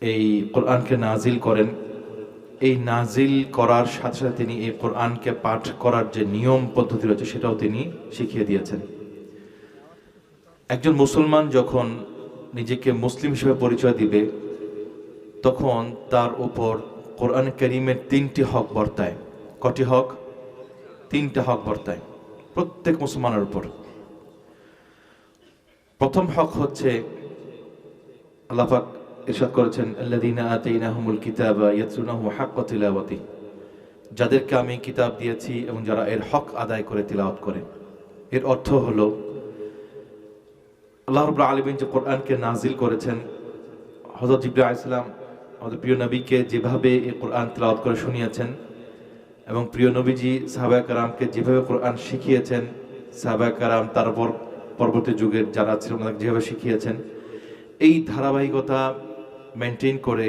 এই কোরআনকে নাজিল করেন। এই নাজিল করার সাথে সাথে তিনি এই কোরআনকে পাঠ করার যে নিয়ম পদ্ধতি রয়েছে, সেটাও তিনি শিখিয়ে দিয়েছেন। একজন মুসলমান যখন নিজেকে মুসলিম হিসেবে পরিচয় দিবে, তখন তার উপর কোরআন করিমের তিনটি হক বর্তায়। কটি হক? তিনটা হক বর্তায় প্রত্যেক মুসলমানের উপর। প্রথম হক হচ্ছে আল্লাপাক ইরশাদ করেছেন, আল্লাযীনা আতাইনাহুমুল কিতাব ইয়াতলুনাহু হাক্কা তিলাওয়াতি। যাদেরকে আমি কিতাব দিয়েছি এবং যারা এর হক আদায় করে তিলাওয়াত করে। এর অর্থ হলো, আল্লাহ রাব্বুল আলামিন যে কোরআনকে নাজিল করেছেন, হযরত জিবরাইল আলাইহিস সালাম আমাদের প্রিয় নবীকে যেভাবে এই কোরআন তিলাওয়াত করে শুনিয়েছেন এবং প্রিয় নবীজি সাহাবা কারামকে যেভাবে কোরআন শিখিয়েছেন সাহাবা কারাম তারপর পরবর্তী যুগের যারা ছিল ওনাদের যেভাবে শিখিয়েছেন এই ধারাবাহিকতা মেনটেন করে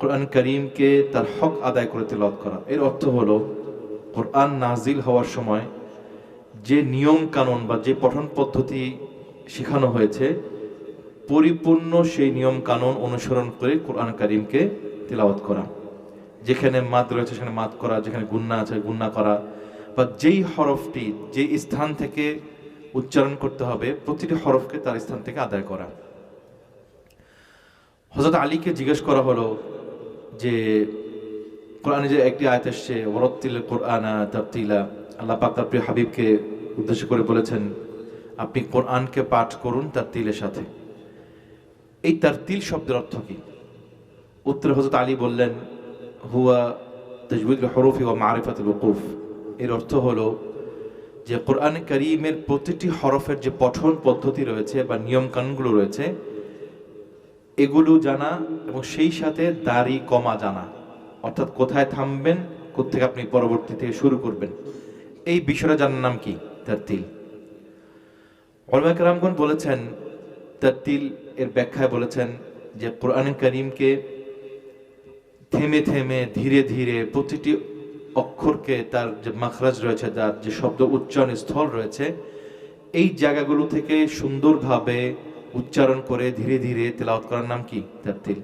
কোরআন করিমকে তার হক আদায় করে তেলাওয়াত করা। এর অর্থ হলো কোরআন নাজিল হওয়ার সময় যে নিয়ম কানুন বা যে পঠন পদ্ধতি শেখানো হয়েছে, পরিপূর্ণ সেই নিয়ম কানুন অনুসরণ করে কোরআন করিমকে তেলাওয়াত করা। যেখানে মাত রয়েছে, সেখানে মাত করা, যেখানে গুন্না আছে, গুন্না করা। বা যেই হরফটি যে স্থান থেকে উচ্চারণ করতে হবে, প্রতিটি হরফকে তার স্থান থেকে আদায় করা। হজরত আলীকে জিজ্ঞেস করা হলো যে, কোরআনে যে একটি আয়াত এসছে ওরত্তিল কোরআনা তারতিলা আল্লাহ পাক তার প্রিয় হাবিবকে উদ্দেশ্য করে বলেছেন, আপনি কোরআনকে পাঠ করুন তার তিলের সাথে। এই তার তিল শব্দের অর্থ কি? উত্তরে হজরত আলী বললেন, হুয়া তজবিদ হরফি ও মারিফাতুল উকুফ। এর অর্থ হলো যে, কোরআন করিমের প্রতিটি হরফের যে পঠন পদ্ধতি রয়েছে বা নিয়মকানুনগুলো রয়েছে এগুলো জানা এবং সেই সাথে দাড়ি কমা জানা। অর্থাৎ কোথায় থামবেন কোথেকে আপনি পরবর্তী থেকে শুরু করবেন। এই বিষয়টা জানার নাম কি? তার তিল রামগণ বলেছেন তার তিল এর ব্যাখ্যায় বলেছেন যে কোরআন করিমকে থেমে থেমে, ধীরে ধীরে প্রতিটি অক্ষরকে তার যে মাখরাজ রয়েছে, তার যে শব্দ উচ্চারণ স্থল রয়েছে, এই জায়গাগুলো থেকে সুন্দরভাবে উচ্চারণ করে ধীরে ধীরে তেলাওয়াত করার নাম কি? তারতিল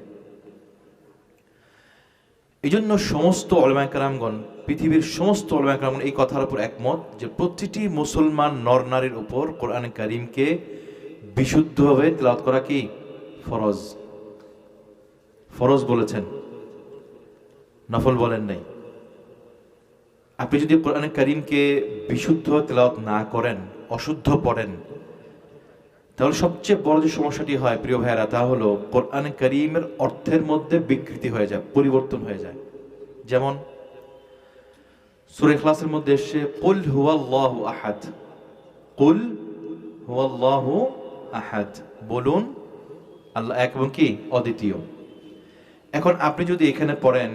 এই জন্য সমস্ত অলমায়কারামগণ পৃথিবীর সমস্ত অলমায়কারামগণ এই কথার উপর একমত যে প্রতিটি মুসলমান নর নারীর উপর কোরআন করিমকে বিশুদ্ধভাবে তেলাওয়াত করা কি? ফরজ। ফরজ বলেছেন। নফল বলেন নাই। আপনি যদি কোরআন করিমকে বিশুদ্ধ তেলাওয়াত না করেন, অশুদ্ধ পড়েন তাহলে সবচেয়ে বড় যে সমস্যাটি হয়, প্রিয় ভাইয়েরা, তা হলো কোরআন করিমের অর্থের মধ্যে বিকৃতি হয়ে যায়, পরিবর্তন হয়ে যায়। যেমন সুরে ক্লাসের মধ্যে এসে কুল হুয়াল্লাহু আহাদ। কুল হুয়াল্লাহু আহাদ। বলুন, আল্লাহ এক এবং কি? অদ্বিতীয়। এখন আপনি যদি এখানে পড়েন,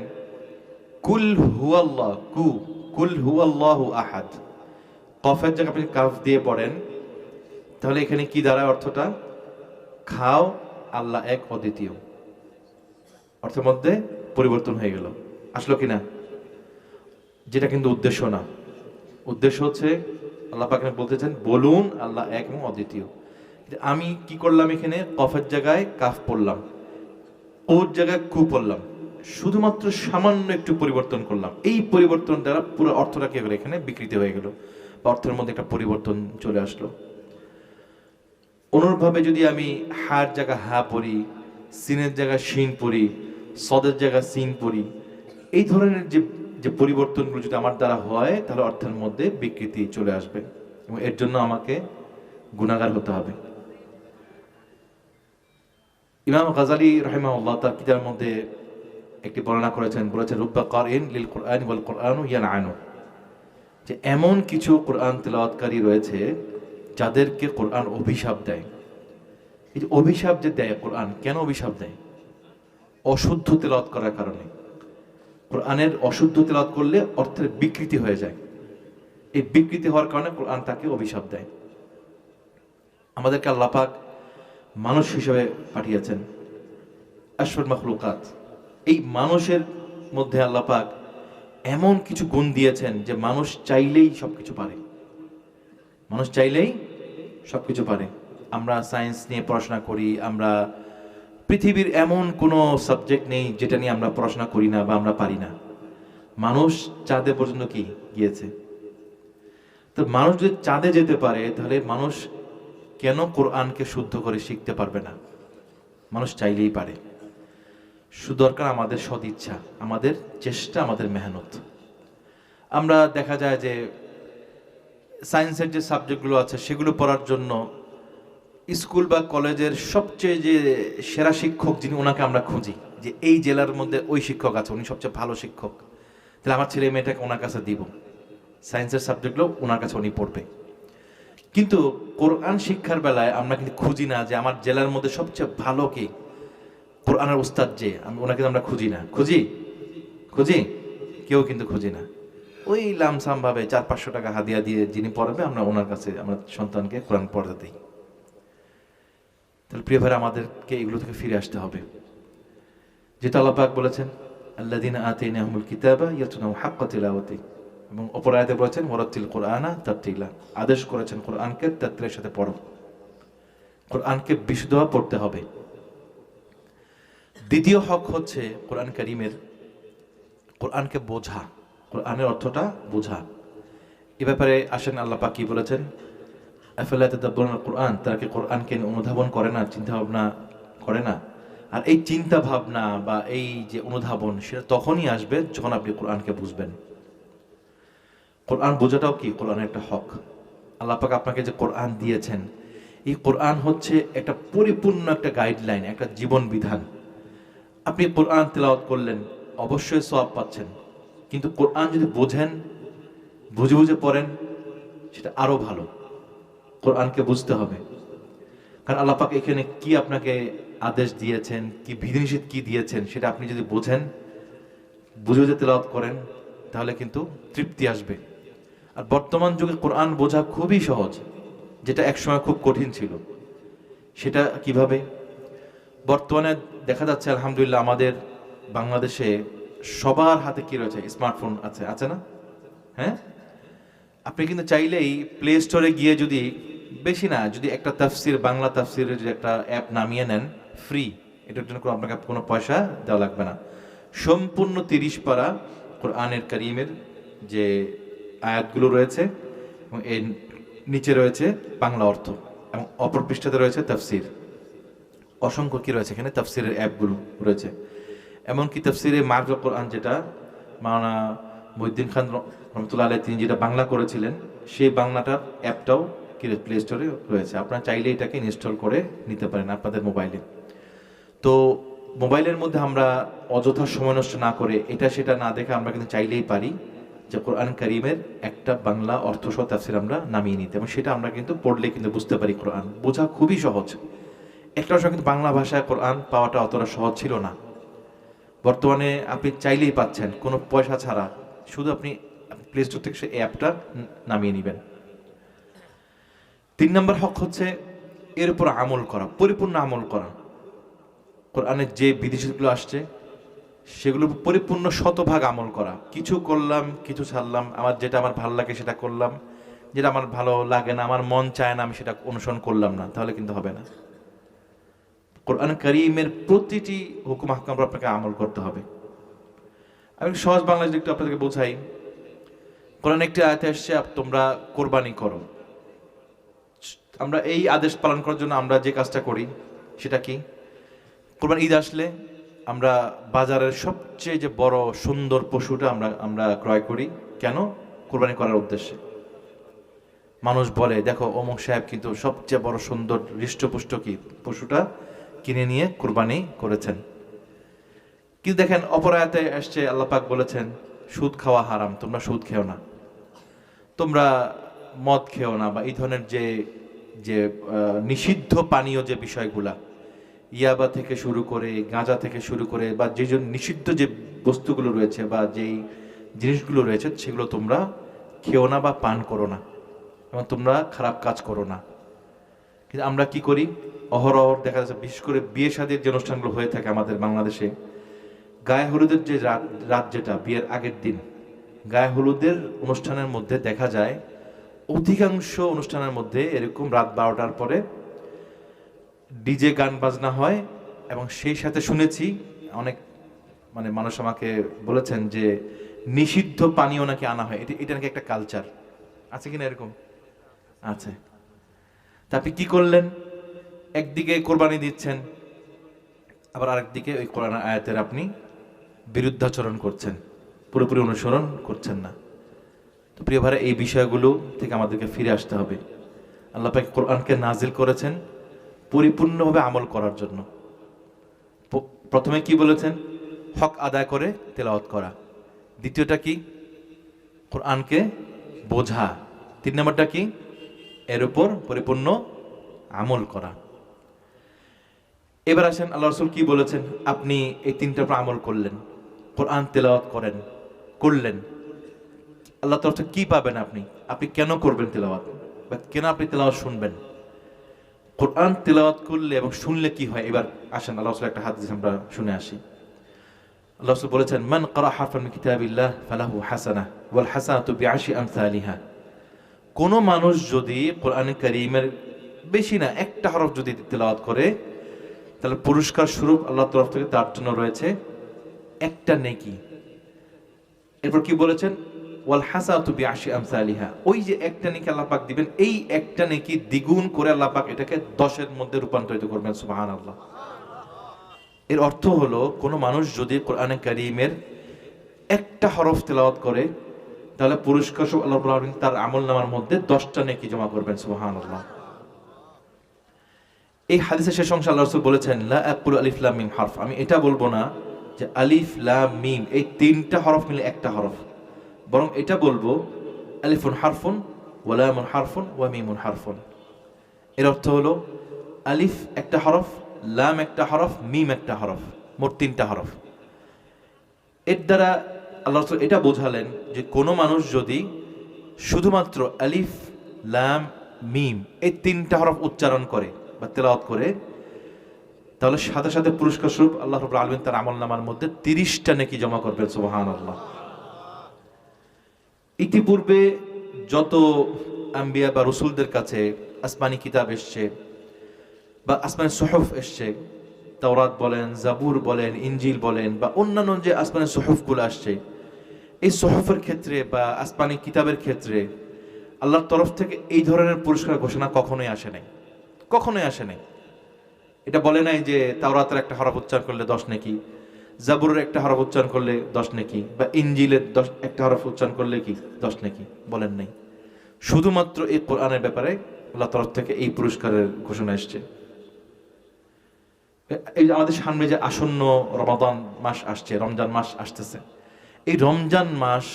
কুল হুয়াল্লাহ কু, কুল হুয়াল্লাহু আহাদ। কফের জায়গায় আপনি কাফ দিয়ে পড়েন তাহলে এখানে কি দাঁড়ায় অর্থটা? খাও, আল্লাহ এক, অদ্বিতীয়। অর্থের মধ্যে পরিবর্তন হয়ে গেল। আসলো কিনা? যেটা কিন্তু উদ্দেশ্য না। উদ্দেশ্য হচ্ছে, আল্লাহ পাক বলতেছেন, বলুন আল্লাহ এক এবং অদ্বিতীয়। আমি কি করলাম এখানে? কফের জায়গায় কাফ পড়লাম। ওর জায়গায় কু পড়লাম। শুধুমাত্র সামান্য একটু পরিবর্তন করলাম। এই পরিবর্তন দ্বারা পুরো অর্থটা কি এখানে বিকৃতি হয়ে গেল। বা অর্থের মধ্যে একটা পরিবর্তন চলে আসলো। অনুরূপভাবে যদি আমি হার জায়গা হা পড়ি সিনের জায়গা সিন পড়ি সদের জায়গা সিন পড়ি এই ধরনের যে যে পরিবর্তনগুলো যদি আমার দ্বারা হয়, তাহলে অর্থের মধ্যে বিকৃতি চলে আসবে এবং এর জন্য আমাকে গুণাগার হতে হবে। ইমাম গাজালি রহিমাউল্লাহ তার কিতাবের মধ্যে একটি বর্ণনা করেছেন, বলেছেন, রুব্বা কারিন লিল কোরআন কোরআন ইয়ান আনু যে এমন কিছু কোরআন তেলাওয়াতকারী রয়েছে যাদেরকে কোরআন অভিশাপ দেয়। এই যে অভিশাপ যে দেয় কোরআন, কেন অভিশাপ দেয়? অশুদ্ধ তেলাওয়াত করার কারণে। কোরআনের অশুদ্ধ তেলাওয়াত করলে অর্থের বিকৃতি হয়ে যায়। এই বিকৃতি হওয়ার কারণে কোরআন তাকে অভিশাপ দেয়। আমাদেরকে আল্লাপাক মানুষ হিসেবে পাঠিয়েছেন। আশফর মখলুকাত। এই মানুষের মধ্যে আল্লাপাক এমন কিছু গুণ দিয়েছেন যে মানুষ চাইলেই সবকিছু পারে। মানুষ চাইলেই সবকিছু পারে। আমরা সায়েন্স নিয়ে পড়াশোনা করি, আমরা পৃথিবীর এমন কোনো সাবজেক্ট নেই যেটা নিয়ে আমরা পড়াশোনা করি না বা আমরা পারি না। মানুষ চাঁদে পর্যন্ত কি? গিয়েছে। তো মানুষ যদি চাঁদে যেতে পারে, তাহলে মানুষ কেন কোরআনকে শুদ্ধ করে শিখতে পারবে না? মানুষ চাইলেই পারে। সুদরকার দরকার আমাদের সদিচ্ছা, আমাদের চেষ্টা, আমাদের মেহনত। আমরা দেখা যায় যে সায়েন্সের যে সাবজেক্টগুলো আছে, সেগুলো পড়ার জন্য স্কুল বা কলেজের সবচেয়ে যে সেরা শিক্ষক যিনি, ওনাকে আমরা খুঁজি। যে এই জেলার মধ্যে ওই শিক্ষক আছে, উনি সবচেয়ে ভালো শিক্ষক। তাহলে আমার ছেলে মেয়েটাকে ওনার কাছে দিব। সায়েন্সের সাবজেক্টগুলো ওনার কাছে উনি পড়বে। কিন্তু কোরআন শিক্ষার বেলায় আমরা কিন্তু খুঁজি না যে আমার জেলার মধ্যে সবচেয়ে ভালো কে? কোরআনের উস্তাদ যে, আমি ওনাকে আমরা খুঁজি না। খুঁজি? খুঁজি? কেউ কিন্তু খুঁজি না। ওই লামসাম ভাবে চার পাঁচশো টাকা হাদিয়া দিয়ে যিনি পড়াবে, আমরা ওনার কাছে, আমরা সন্তানকে কোরআন পড়তে দিই। তাহলে প্রিয় ভাই আমাদেরকে এগুলো থেকে ফিরে আসতে হবে। যেটা আল্লাহ পাক বলেছেন আল্লাহ দিন আতিনাহুল কিতাবা ইয়াতুনাহু হাক্কা তিলাওয়াতি। এবং অপর আয়াতে বলেছেন ওয়ারাতিল কোরআনা তারতিলা আদেশ করেছেন, কোরআনকে তাত্তিলের সাথে পড়ো। কোরআনকে বিশুদ্ধভাবে পড়তে হবে। দ্বিতীয় হক হচ্ছে কোরআন করিমের, কোরআনকে বোঝা। কোরআনের অর্থটা বোঝা। এ ব্যাপারে আসেন আল্লাহ পাক কি বলেছেন? আফালা কোরআন তারা কি কোরআনকে অনুধাবন করে না চিন্তা ভাবনা করে না? আর এই চিন্তা ভাবনা বা এই যে অনুধাবন, সেটা তখনই আসবে যখন আপনি কোরআনকে বুঝবেন। কোরআন বোঝাটাও কি? কোরআনের একটা হক। আল্লাহ পাক আপনাকে যে কোরআন দিয়েছেন, এই কোরআন হচ্ছে একটা পরিপূর্ণ একটা গাইডলাইন একটা জীবন বিধান। আপনি কোরআন তেলাওয়াত করলেন, অবশ্যই সব পাচ্ছেন। কিন্তু কোরআন যদি বোঝেন, বুঝে বুঝে পড়েন, সেটা আরও ভালো। কোরআনকে বুঝতে হবে। কারণ আল্লাহ পাক এখানে কি আপনাকে আদেশ দিয়েছেন, কি বিধিনিষেধ কি দিয়েছেন, সেটা আপনি যদি বোঝেন, বুঝে বুঝে তেলাওয়াত করেন, তাহলে কিন্তু তৃপ্তি আসবে। আর বর্তমান যুগে কোরআন বোঝা খুবই সহজ, যেটা একসময় খুব কঠিন ছিল। সেটা কীভাবে? বর্তমানে দেখা যাচ্ছে, আলহামদুলিল্লাহ, আমাদের বাংলাদেশে সবার হাতে কি রয়েছে? স্মার্টফোন আছে আছে না? হ্যাঁ? আপনি কিন্তু চাইলেই প্লে স্টোরে গিয়ে যদি, বেশি না, যদি একটা তাফসির, বাংলা তাফসিরের যে একটা অ্যাপ নামিয়ে নেন ফ্রি এটার জন্য কোনো আপনাকে কোনো পয়সা দেওয়া লাগবে না। সম্পূর্ণ তিরিশ পারা কোরআনের করিমের যে আয়াতগুলো রয়েছে, এবং এর নিচে রয়েছে বাংলা অর্থ, এবং অপর পৃষ্ঠাতে রয়েছে তাফসির। অসংখ্য কি রয়েছে এখানে? তাফসিরের অ্যাপগুলো রয়েছে। এমনকি তাফসিরে মার্গ কোরআন যেটা, মাওলানা মহিউদ্দিন খান রহমতুল্লাহ আলাই তিনি যেটা বাংলা করেছিলেন, সেই বাংলাটার অ্যাপটাও কি প্লে স্টোরে রয়েছে। আপনারা চাইলে এটাকে ইনস্টল করে নিতে পারেন আপনাদের মোবাইলে তো মোবাইলের মধ্যে আমরা অযথা সময় নষ্ট না করে এটা সেটা না দেখে আমরা কিন্তু চাইলেই পারি যে কোরআন করিমের একটা বাংলা অর্থ সহ তাফসির আমরা নামিয়ে নিতে। এবং সেটা আমরা কিন্তু পড়লে কিন্তু বুঝতে পারি কোরআন। বোঝা খুবই সহজ। একটা সময় কিন্তু বাংলা ভাষায় কোরআন পাওয়াটা অতটা সহজ ছিল না। বর্তমানে আপনি চাইলেই পাচ্ছেন, কোনো পয়সা ছাড়া। শুধু আপনি প্লে স্টোর থেকে সেই অ্যাপটা নামিয়ে নেবেন। তিন নম্বর হক হচ্ছে এর উপর আমল করা, পরিপূর্ণ আমল করা। কোরআনের যে বিধিগুলো আসছে সেগুলো পরিপূর্ণ শতভাগ আমল করা। কিছু করলাম, কিছু ছাড়লাম, আমার যেটা আমার ভালো লাগে সেটা করলাম। যেটা আমার ভালো লাগে না, আমার মন চায় না, আমি সেটা অনুসরণ করলাম না, তাহলে কিন্তু হবে না। কোরআন করিমের প্রতিটি হুকুম হাকাম আপনাকে আমল করতে হবে। আমি সহজ বাংলা যদি একটু আপনাদেরকে বোঝাই। কোরআন একটি আয়াতে আসছে তোমরা কোরবানি করো। আমরা এই আদেশ পালন করার জন্য আমরা যে কাজটা করি, সেটা কি? কোরবান ঈদ আসলে আমরা বাজারের সবচেয়ে যে বড় সুন্দর পশুটা আমরা আমরা ক্রয় করি। কেন? কোরবানি করার উদ্দেশ্যে। মানুষ বলে, দেখো, অমুক সাহেব কিন্তু সবচেয়ে বড় সুন্দর হৃষ্টপুষ্ট কি? পশুটা কিনে নিয়ে কোরবানি করেছেন। কিন্তু দেখেন অপরায়তে আসছে আল্লাহ পাক বলেছেন, সুদ খাওয়া হারাম, তোমরা সুদ খেও না। তোমরা মদ খেও না বা এই ধরনের যে যে নিষিদ্ধ পানীয় যে বিষয়গুলা, ইয়াবা থেকে শুরু করে, গাঁজা থেকে শুরু করে বা যে নিষিদ্ধ যে বস্তুগুলো রয়েছে বা যেই জিনিসগুলো রয়েছে, সেগুলো তোমরা খেও না বা পান করো না। এবং তোমরা খারাপ কাজ করো না। কিন্তু আমরা কি করি? অহরহ দেখা যাচ্ছে বিশেষ করে বিয়ে শাদীর যে অনুষ্ঠানগুলো হয়ে থাকে আমাদের বাংলাদেশে, গায়ে হলুদের যে রাত রাত যেটা, বিয়ের আগের দিন, গায়ে হলুদের অনুষ্ঠানের মধ্যে দেখা যায় অধিকাংশ অনুষ্ঠানের মধ্যে এরকম রাত বারোটার পরে ডিজে গান বাজনা হয় এবং সেই সাথে শুনেছি অনেক মানে মানুষ আমাকে বলেছেন যে নিষিদ্ধ পানীয় নাকি আনা হয়। এটা এটা নাকি একটা কালচার আছে কিনা এরকম? আছে। আপনি কি করলেন? একদিকে কোরবানি দিচ্ছেন, আবার আরেকদিকে ওই কোরআন আয়াতের আপনি বিরুদ্ধাচরণ করছেন। পুরোপুরি অনুসরণ করছেন না। তো প্রিয় ভাইরা, এই বিষয়গুলো থেকে আমাদেরকে ফিরে আসতে হবে। আল্লাহ পাক কোরআনকে নাজিল করেছেন পরিপূর্ণভাবে আমল করার জন্য। প্রথমে কি বলেছেন? হক আদায় করে তেলাওয়াত করা। দ্বিতীয়টা কি? কোরআনকে বোঝা। তিন নম্বরটা কি? এর উপর পরিপূর্ণ আমল করা। এবার আসেন আল্লাহ রসুল কি বলেছেন? আপনি এই তিনটার উপর আমল করলেন, কোরআন তেলাওয়াত করেন, করলেন। আল্লাহ তরফ কি পাবেন আপনি? আপনি কেন করবেন তেলাওয়াত? বা কেন আপনি তেলাওয়াত শুনবেন? কোরআন তেলাওয়াত করলে এবং শুনলে কি হয়? এবার আসেন আল্লাহ রসুল একটা হাদিস আমরা শুনে আসি। আল্লাহ রসুল বলেছেন, মান করা হারফান মিন কিতাবিল্লাহ ফালাহু হাসানা ওয়াল হাসানাতু বিআশি আমসালিহা। কোন মানুষ যদি কোরআন কারীমের বেশি না, একটা হরফ যদি তেলাওয়াত করে, তাহলে পুরস্কার স্বরূপ আল্লাহ তরফ থেকে তার জন্য রয়েছে একটা নেকি। এরপর কি বলেছেন? ওয়াল হাসা হাসাতু বিআশি আমসালিহা। ওই যে একটা নেকি আল্লাহ পাক দিবেন, এই একটা নেকি দ্বিগুণ করে আল্লাহ পাক এটাকে দশের মধ্যে রূপান্তরিত করবেন, সুবহানাল্লাহ। এর অর্থ হলো, কোনো মানুষ যদি কোরআনে কারীমের একটা হরফ তেলাওয়াত করে তাহলে পুরস্কার সব আল্লাহ আলামিন তার আমল নামার মধ্যে দশটা নেকি জমা করবেন, সুবহানাল্লাহ। এই হাদিসের শেষ অংশে আল্লাহ রসুল বলেছেন, লা আলিফ লাম মিম হরফ। আমি এটা বলব না যে আলিফ লাম মিম, এই তিনটা হরফ মিলে একটা হরফ। বরং এটা বলব, আলিফুন হারফুন ওয়ালামুন হারফুন, ওয়া মিমুন হারফুন। এর অর্থ হলো, আলিফ একটা হরফ, লাম একটা হরফ, মিম একটা হরফ, মোট তিনটা হরফ। এর দ্বারা আল্লাহ এটা বোঝালেন যে কোনো মানুষ যদি শুধুমাত্র আলিফ, লাম, মিম এই তিনটা হরফ উচ্চারণ করে বা তেলাওয়াত করে, তাহলে সাথে সাথে পুরস্কার স্বরূপ আল্লাহ রবুল আলমিন তার আমল নামার মধ্যে তিরিশটা নাকি জমা করবেন সুবাহান আল্লাহ ইতিপূর্বে যত আম্বিয়া বা রসুলদের কাছে আসমানি কিতাব এসছে বা আসমানি সহফ এসছে, তাওরাত বলেন, জাবুর বলেন ইঞ্জিল বলেন বা অন্যান্য যে আসমানি সহফগুলো আসছে এই সহফের ক্ষেত্রে বা আসমানি কিতাবের ক্ষেত্রে আল্লাহর তরফ থেকে এই ধরনের পুরস্কার ঘোষণা কখনোই আসে নাই। কখনোই আসে নাই। এটা বলে নাই যে তাওরাতের একটা হরফ উচ্চারণ করলে দশ নেকি, জাবুরের একটা হরফ উচ্চারণ করলে দশ নেকি, বা ইঞ্জিলের দশ একটা হরফ উচ্চারণ করলে কি দশ নাকি, বলেন নাই। শুধুমাত্র এই কোরআনের ব্যাপারে আল্লাহ তরফ থেকে এই পুরস্কারের ঘোষণা এসছে। এই আমাদের সামনে যে আসন্ন রমাদান মাস আসছে, রমজান মাস আসতেছে এই রমজান মাস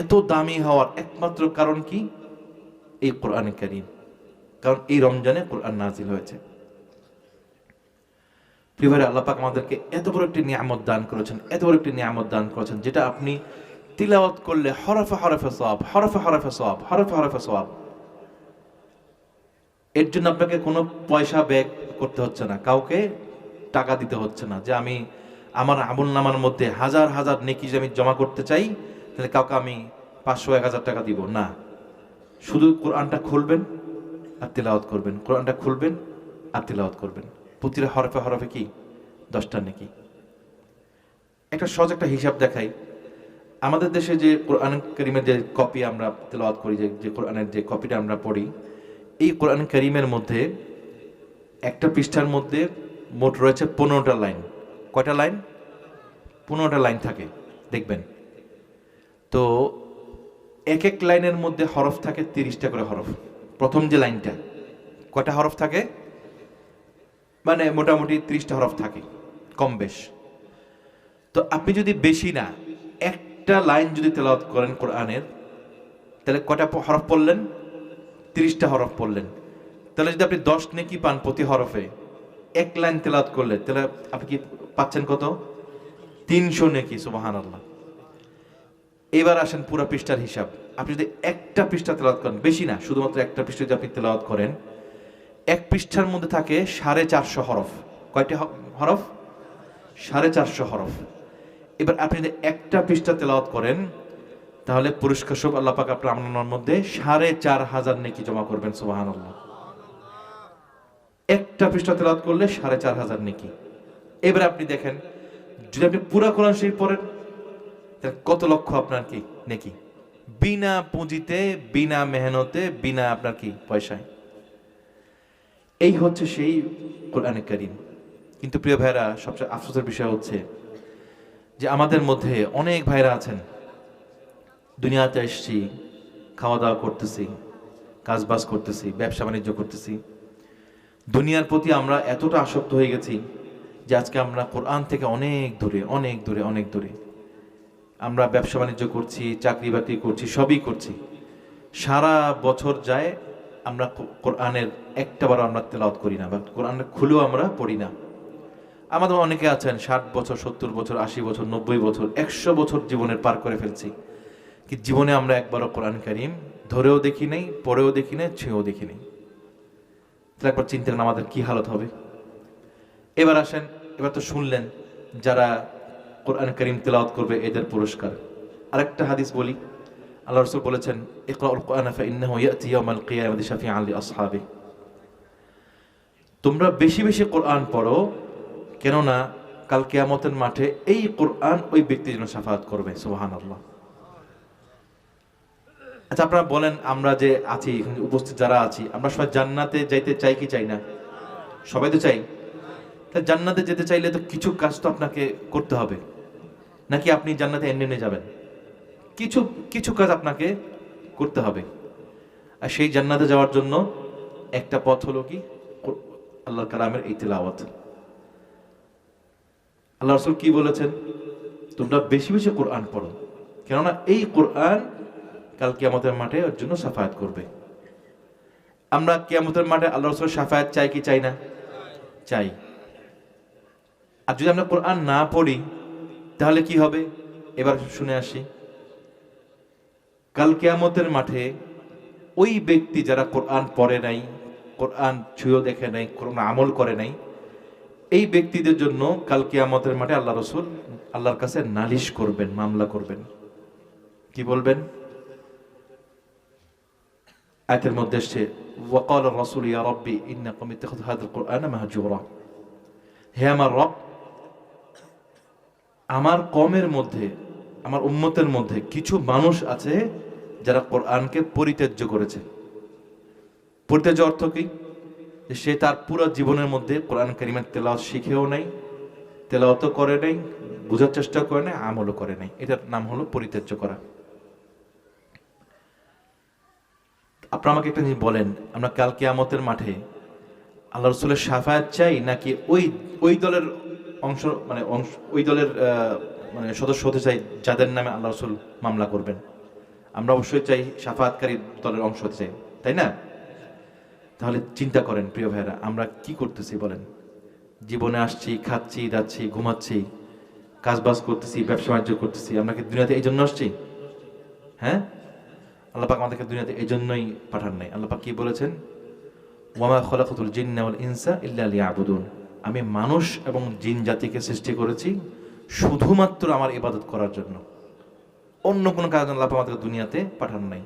এত দামি হওয়ার একমাত্র কারণ কি? এই কোরআন কারীম। কারণ এই রমজানে কোরআন নাজিল হয়েছে। প্রিয়ভারে আল্লাহ পাক আমাদেরকে এত বড় একটি নিয়ামত দান করেছেন, এত বড় একটি নিয়ামত দান করেছেন, যেটা আপনি তিলাওয়াত করলে হরফে হরফে সব হরফে হরফে সব হরফে হরফে সব এর জন্য আপনাকে কোনো পয়সা ব্যয় করতে হচ্ছে না, কাউকে টাকা দিতে হচ্ছে না যে আমি আমার আমল নামার মধ্যে হাজার হাজার নেকি যে আমি জমা করতে চাই, তাহলে কাউকে আমি পাঁচশো, এক হাজার টাকা দিব। না। শুধু কোরআনটা খুলবেন আর তেলাওয়াত করবেন। কোরআনটা খুলবেন আর তেলাওয়াত করবেন। প্রতিটা হরফে হরফে কি? দশটা নেকি। একটা সহজ একটা হিসাব দেখাই। আমাদের দেশে যে কোরআন করিমের যে কপি আমরা তেলাওয়াত করি, যে যে কোরআনের যে কপিটা আমরা পড়ি, এই কোরআন করিমের মধ্যে একটা পৃষ্ঠার মধ্যে মোট রয়েছে পনেরোটা লাইন। কয়টা লাইন? পনেরোটা লাইন থাকে, দেখবেন। তো এক এক লাইনের মধ্যে হরফ থাকে তিরিশটা করে হরফ, প্রথম যে লাইনটা, কয়টা হরফ থাকে? মানে মোটামুটি ত্রিশটা হরফ থাকে, কম বেশ। তো আপনি যদি বেশি না, একটা লাইন যদি তেলাওয়াত করেন কোরআনের, তাহলে কয়টা হরফ পড়লেন? তিরিশটা হরফ পড়লেন। তাহলে যদি আপনি দশ নেকি পান প্রতি হরফে, এক লাইন তেলাওয়াত করলে, তাহলে আপনি কি পাচ্ছেন কত? তিনশো নেকি সুবাহান আল্লাহ এবার আসেন পুরো পৃষ্ঠার হিসাব। আপনি যদি একটা পৃষ্ঠা তেলাওয়াত করেন, বেশি না, শুধুমাত্র একটা পৃষ্ঠা যদি আপনি তেলাওয়াত করেন, এক পৃষ্ঠার মধ্যে থাকে সাড়ে চারশো হরফ। কয়টি হরফ? সাড়ে চারশো হরফ। এবার আপনি যদি একটা পৃষ্ঠা তেলাওয়াত করেন, তাহলে পুরস্কার সব আল্লাহ পাক আপনার আমলার মধ্যে সাড়ে চার হাজার নেকি জমা করবেন সুবাহান আল্লাহ একটা পৃষ্ঠা তেলাওয়াত করলে সাড়ে চার হাজার নেকি। এবারে আপনি দেখেন, যদি আপনি পুরা কোরআন শরীফ পড়েন, তাহলে কত লক্ষ্য আপনার কি নেকি? বিনা পুঁজিতে, বিনা মেহনতে, বিনা আপনার কি পয়সায়। এই হচ্ছে সেই কোরআনে করিম। কিন্তু প্রিয় ভাইরা সবচেয়ে আফসোসের বিষয় হচ্ছে যে আমাদের মধ্যে অনেক ভাইরা আছেন। দুনিয়াতে এসছি খাওয়া দাওয়া করতেছি, কাজবাজ করতেছি ব্যবসা বাণিজ্য করতেছি। দুনিয়ার প্রতি আমরা এতটা আসক্ত হয়ে গেছি যে আজকে আমরা কোরআন থেকে অনেক দূরে অনেক দূরে অনেক দূরে। আমরা ব্যবসা বাণিজ্য করছি, চাকরি বাকরি করছি, সবই করছি। সারা বছর যায় আমরা কোরআনের একটা বার আমরা তেলাওয়াত করি না বা কোরআন খুলেও আমরা পড়ি না। আমাদের অনেকে আছেন, ষাট বছর, সত্তর বছর, আশি বছর, নব্বই বছর, একশো বছর জীবনের পার করে ফেলছি। কি জীবনে আমরা একবারও কোরআন কারিম ধরেও দেখি নেই, পড়েও দেখি নেই, ছুঁয়েও দেখি নেই। তাহলে একবার চিন্তা আমাদের কি হালত হবে? এবার আসেন, এবার তো শুনলেন যারা কোরআন করিম তেলাওয়াত করবে এদের পুরস্কার। আরেকটা হাদিস বলি, আল্লাহ রসুল বলেছেন ইকরাউল কোরআন ফাইন্নাহু ইয়াতি ইয়াউমাল কিয়ামাতি তোমরা বেশি বেশি কোরআন পড়ো, কেননা কাল কেয়ামতের মাঠে এই কোরআন ওই ব্যক্তির জন্য সাফাত করবে, সুবহানাল্লাহ। আচ্ছা আপনারা বলেন, আমরা যে আছি উপস্থিত যারা আছি, আমরা সবাই জান্নাতে যাইতে চাই কি চাই না? সবাই তো চাই। তাহলে জান্নাতে যেতে চাইলে তো কিছু কাজ তো আপনাকে করতে হবে। নাকি আপনি জান্নাতে এমনি এমনি যাবেন? কিছু কিছু কাজ আপনাকে করতে হবে। আর সেই জান্নাতে যাওয়ার জন্য একটা পথ হলো কি? আল্লাহ কালামের এই তেলাওয়াত। আল্লাহ রসুল কি বলেছেন? তোমরা বেশি বেশি কোরআন পড়ো। কেননা এই কোরআন কাল কিয়ামতের মাঠে ওর জন্য সাফায়াত করবে। আমরা কিয়ামতের মাঠে আল্লাহ রসুল সাফায়াত চাই কি চাই না? চাই। আর যদি আমরা কোরআন না পড়ি, তাহলে কি হবে? এবার শুনে আসি। কাল কিয়ামতের মাঠে ওই ব্যক্তি যারা কোরআন পড়ে নাই, কোরআন ছুঁয়েও দেখে নাই, কোরআন আমল করে নাই, এই ব্যক্তিদের জন্য কাল কিয়ামতের মাঠে আল্লাহ রসুল আল্লাহর কাছে নালিশ করবেন, মামলা করবেন। কি বলবেন? আয়াতের মধ্যে এসছে ওয়াকাল রসুল ইয়া রব্বি ইন্নাকুম ইত্তাখাযতু হাযাল কুরআনা মাহজুরা। হে আমার রব আমার কমের মধ্যে, আমার উম্মতের মধ্যে কিছু মানুষ আছে যারা কোরআনকে পরিত্যাজ্য করেছে। পরিত্যাজ্য অর্থ কি? যে সে তার পুরো জীবনের মধ্যে কোরআন কারিমের তেলাওয়াত শিখেও নাই, তেলাওয়াতও করে নাই, বোঝার চেষ্টা করে নাই, আমলও করে নাই। এটার নাম হলো পরিত্যাজ্য করা। আপনারা আমাকে একটা জিনিস বলেন, আমরা কাল কিয়ামতের মাঠে আল্লাহ রসুলের সাফায়াত চাই নাকি ওই ওই দলের অংশ মানে অংশ, ওই দলের মানে সদস্য হতে চাই যাদের নামে আল্লাহ রসুল মামলা করবেন। আমরা অবশ্যই চাই সাফায়াতকারী দলের অংশ হতে চাই, তাই না? তাহলে চিন্তা করেন প্রিয় ভাইরা আমরা কি করতেছি বলেন? জীবনে আসছি, খাচ্ছি যাচ্ছি ঘুমাচ্ছি, কাজবাজ করতেছি, ব্যবসা বাণিজ্য করতেছি, আমরা কি দুনিয়াতে এই জন্য আসছি? হ্যাঁ? আল্লাহ পাক আমাদেরকে দুনিয়াতে এই জন্যই পাঠান নাই। আল্লাহ পাক কি বলেছেন? ওয়ামা খলাকুল জিন্না ইনসা ইল্লা লিয়াবুদুন। আমি মানুষ এবং জিন জাতিকে সৃষ্টি করেছি শুধুমাত্র আমার ইবাদত করার জন্য। অন্য কোনো কাজ আল্লাহ আমাদেরকে দুনিয়াতে পাঠান নাই।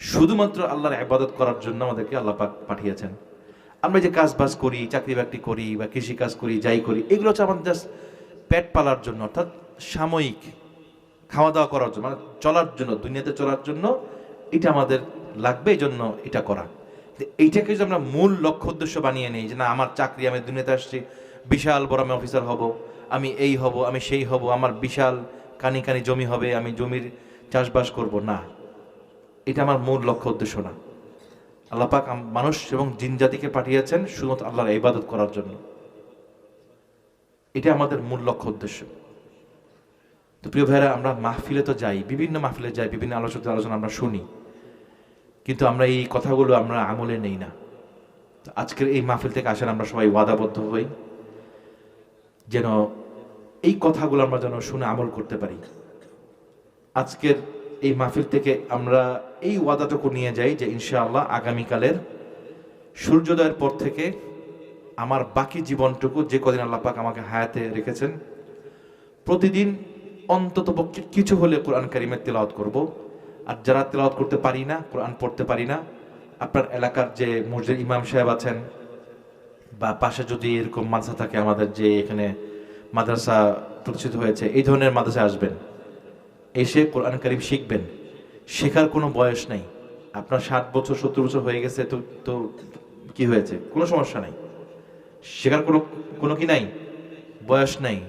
শুধুমাত্র আল্লাহর ইবাদত করার জন্য আমাদেরকে আল্লাহ পাঠিয়েছেন। আমরা যে কাজ বাজ করি, চাকরি বাকরি করি বা কৃষি কাজ করি, যাই করি, এগুলো হচ্ছে আমাদের জাস্ট পেট পালার জন্য, অর্থাৎ সাময়িক খাওয়া দাওয়া করার জন্য মানে চলার জন্য, দুনিয়াতে চলার জন্য, এটা আমাদের লাগবে, এই জন্য এটা করা। এইটাকে যদি আমরা মূল লক্ষ্য উদ্দেশ্য বানিয়ে নেই যে না, আমার চাকরি, আমি দুনিয়াতে আসছি, বিশাল বড় আমি অফিসার হব, আমি এই হব, আমি সেই হব, আমার বিশাল কানি কানি জমি হবে, আমি জমির চাষবাস করব। না, এটা আমার মূল লক্ষ্য উদ্দেশ্য না। আল্লাহ পাক আম- মানুষ এবং জিন জাতিকে পাঠিয়েছেন শুধুমাত্র আল্লাহর ইবাদত করার জন্য। এটা আমাদের মূল লক্ষ্য উদ্দেশ্য। তো প্রিয় ভাইরা আমরা মাহফিলে তো যাই, বিভিন্ন মাহফিলে যাই, বিভিন্ন আলোচনা আলোচনা আমরা শুনি। কিন্তু আমরা এই কথাগুলো আমরা আমলে নেই না। আজকের এই মাহফিল থেকে আসেন আমরা সবাই ওয়াদাবদ্ধ হই। যেন এই কথাগুলো আমরা যেন শুনে আমল করতে পারি। আজকের এই মাহফিল থেকে আমরা এই ওয়াদাটুকু নিয়ে যাই যে ইনশাআল্লাহ আগামীকালের সূর্যোদয়ের পর থেকে আমার বাকি জীবনটুকু যে কদিন আল্লাহ পাক আমাকে হায়াতে রেখেছেন, প্রতিদিন অন্তত কিছু হলে কোরআন কারিমের তেলাওয়াত করব। আর যারা তেলাওয়াত করতে পারি না, কোরআন পড়তে পারি না, আপনার এলাকার যে মসজিদ ইমাম সাহেব আছেন, বা পাশে যদি এরকম মাদ্রাসা থাকে আমাদের যে এখানে মাদ্রাসা প্রতিষ্ঠিত হয়েছে, এই ধরনের মাদ্রাসায় আসবেন। এসে কোরআন কারিম শিখবেন। শেখার কোনো বয়স নেই। আপনার ষাট বছর, সত্তর বছর হয়ে গেছে, তো তো কী হয়েছে? কোনো সমস্যা নাই। শেখার কোনো কোনো কি নাই? বয়স নাই।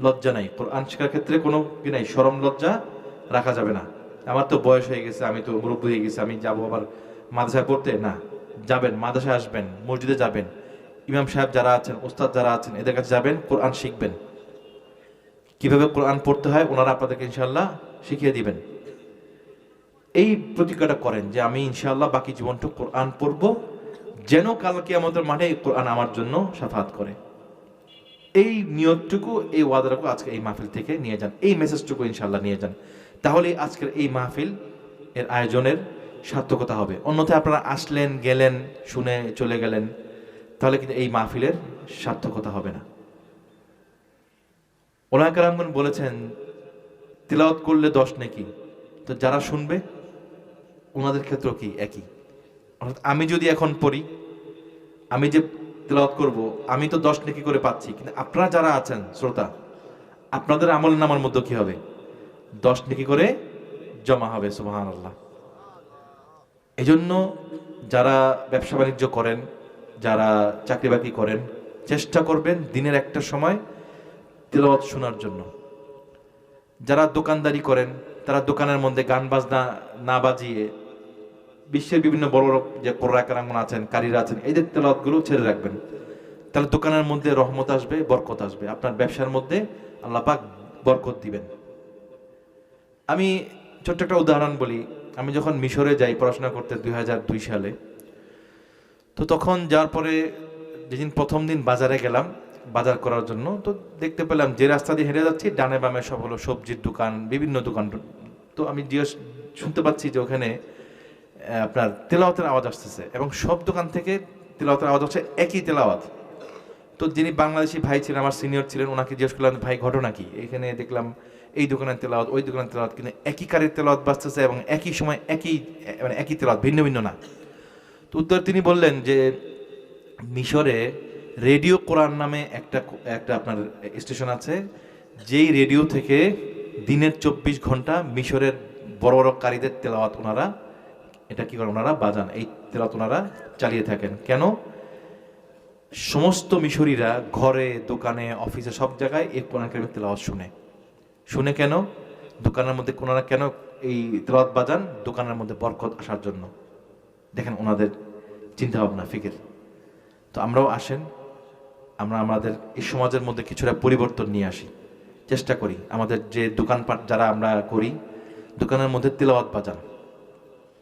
লজ্জা নাই। কোরআন শেখার ক্ষেত্রে কোনো কি নাই? সরম লজ্জা রাখা যাবে না। আমার তো বয়স হয়ে গেছে, আমি তো মুরব্বী হয়ে গেছি, আমি যাব আবার মাদ্রাসায় পড়তে না। যাবেন, মাদ্রাসায় আসবেন, মসজিদে যাবেন। ইমাম সাহেব যারা আছেন, ওস্তাদ যারা আছেন, এদের কাছে যাবেন, কোরআন শিখবেন। কীভাবে কোরআন পড়তে হয়, ওনারা আপনাদেরকে ইনশাল্লাহ শিখিয়ে দিবেন। এই প্রতিজ্ঞাটা করেন যে আমি ইনশাল্লাহ বাকি জীবনটা কোরআন পড়ব, যেন কালকে আমাদের মাঠে কোরআন আমার জন্য সাফাত করে। এই নিয়তটুকু, এই ওয়াদাটুকু আজকে এই মাহফিল থেকে নিয়ে যান। এই মেসেজটুকু ইনশাল্লাহ নিয়ে যান। তাহলে আজকের এই মাহফিল এর আয়োজনের সার্থকতা হবে। অন্যথায় আপনারা আসলেন, গেলেন, শুনে চলে গেলেন, তাহলে কিন্তু এই মাহফিলের সার্থকতা হবে না। ওলাকারামগণ বলেছেন, তিলাওয়াত করলে দশ নাকি, তো যারা শুনবে ওনাদের ক্ষেত্রেও কি, একই? অর্থাৎ আমি যদি এখন পড়ি, আমি যে তেলাওয়াত করব, আমি তো দশ নেকি করে পাচ্ছি, কিন্তু আপনারা যারা আছেন, শ্রোতা, আপনাদের আমল নামার মধ্যে কি হবে? দশ নেকি করে জমা হবে সুবাহান আল্লাহ এই জন্য যারা ব্যবসা বাণিজ্য করেন, যারা চাকরি বাকরি করেন, চেষ্টা করবেন দিনের একটা সময় তেলাওয়াত শোনার জন্য। যারা দোকানদারি করেন, তারা দোকানের মধ্যে গান বাজনা না বাজিয়ে বিশ্বের বিভিন্ন বড় বড় যে কোর্রাকারাঙ্গন আছেন, কারীরা আছেন, এদের তেলাওয়াতগুলো ছেড়ে রাখবেন। তাহলে দোকানের মধ্যে রহমত আসবে, বরকত আসবে। আপনার ব্যবসার মধ্যে আল্লাহ পাক বরকত দিবেন। আমি ছোট্ট একটা উদাহরণ বলি। আমি যখন মিশরে যাই পড়াশোনা করতে দুই হাজার দুই সালে, তো তখন যাওয়ার পরে যেদিন প্রথম দিন বাজারে গেলাম, বাজার করার জন্য, তো দেখতে পেলাম যে রাস্তা দিয়ে হেঁটে যাচ্ছি, ডানে বামে সব হলো সবজির দোকান, বিভিন্ন দোকান। তো আমি জিজ্ঞেস শুনতে পাচ্ছি যে ওখানে আপনার তেলাওয়াতের আওয়াজ আসতেছে এবং সব দোকান থেকে তেলাওয়াতের আওয়াজ হচ্ছে একই তেলাওয়াত। তো যিনি বাংলাদেশি ভাই ছিলেন, আমার সিনিয়র ছিলেন, ওনাকে জিজ্ঞেস করলাম, ভাই, ঘটনা কি? এখানে দেখলাম এই দোকানের তেলাওয়াত, ওই দোকানের তেলাওয়াত কিন্তু একই কারের তেলাওয়াত বাঁচতেছে এবং একই সময় একই মানে একই তেলাওয়াত, ভিন্ন ভিন্ন না। তো উত্তর তিনি বললেন যে, মিশরে রেডিও কোরআন নামে একটা একটা আপনার স্টেশন আছে, যেই রেডিও থেকে দিনের চব্বিশ ঘণ্টা মিশরের বড় বড় কারীদের তেলাওয়াত ওনারা, এটা কি করে ওনারা বাজান, এই তেলাওয়াত ওনারা চালিয়ে থাকেন। কেন? সমস্ত মিশরীরা ঘরে, দোকানে, অফিসে, সব জায়গায় এই কোরআন কারিমের তেলাওয়াত শুনে। শুনে কেন? দোকানের মধ্যে কোনারা কেন এই তেলাওয়াত বাজান? দোকানের মধ্যে বরকত আসার জন্য। দেখেন ওনাদের চিন্তা ভাবনা ফিকির। তো আমরাও আসেন, আমরা আমাদের এই সমাজের মধ্যে কিছুটা পরিবর্তন নিয়ে আসি। চেষ্টা করি আমাদের যে দোকানপাট যারা আমরা করি, দোকানের মধ্যে তেলাওয়াত বাজান।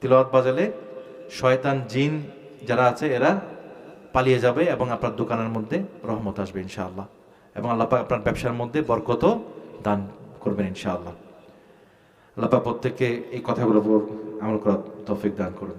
তেলাওয়াত বাজালে শয়তান, জিন যারা আছে, এরা পালিয়ে যাবে এবং আপনার দোকানের মধ্যে রহমত আসবে ইনশাআল্লাহ। এবং আল্লাপাক আপনার ব্যবসার মধ্যে বরকত দান করবেন ইনশাআল্লাহ। আল্লাহ প্রত্যেকে প্রত্যেককে এই কথাগুলোর উপর আমল করার তৌফিক দান করুন।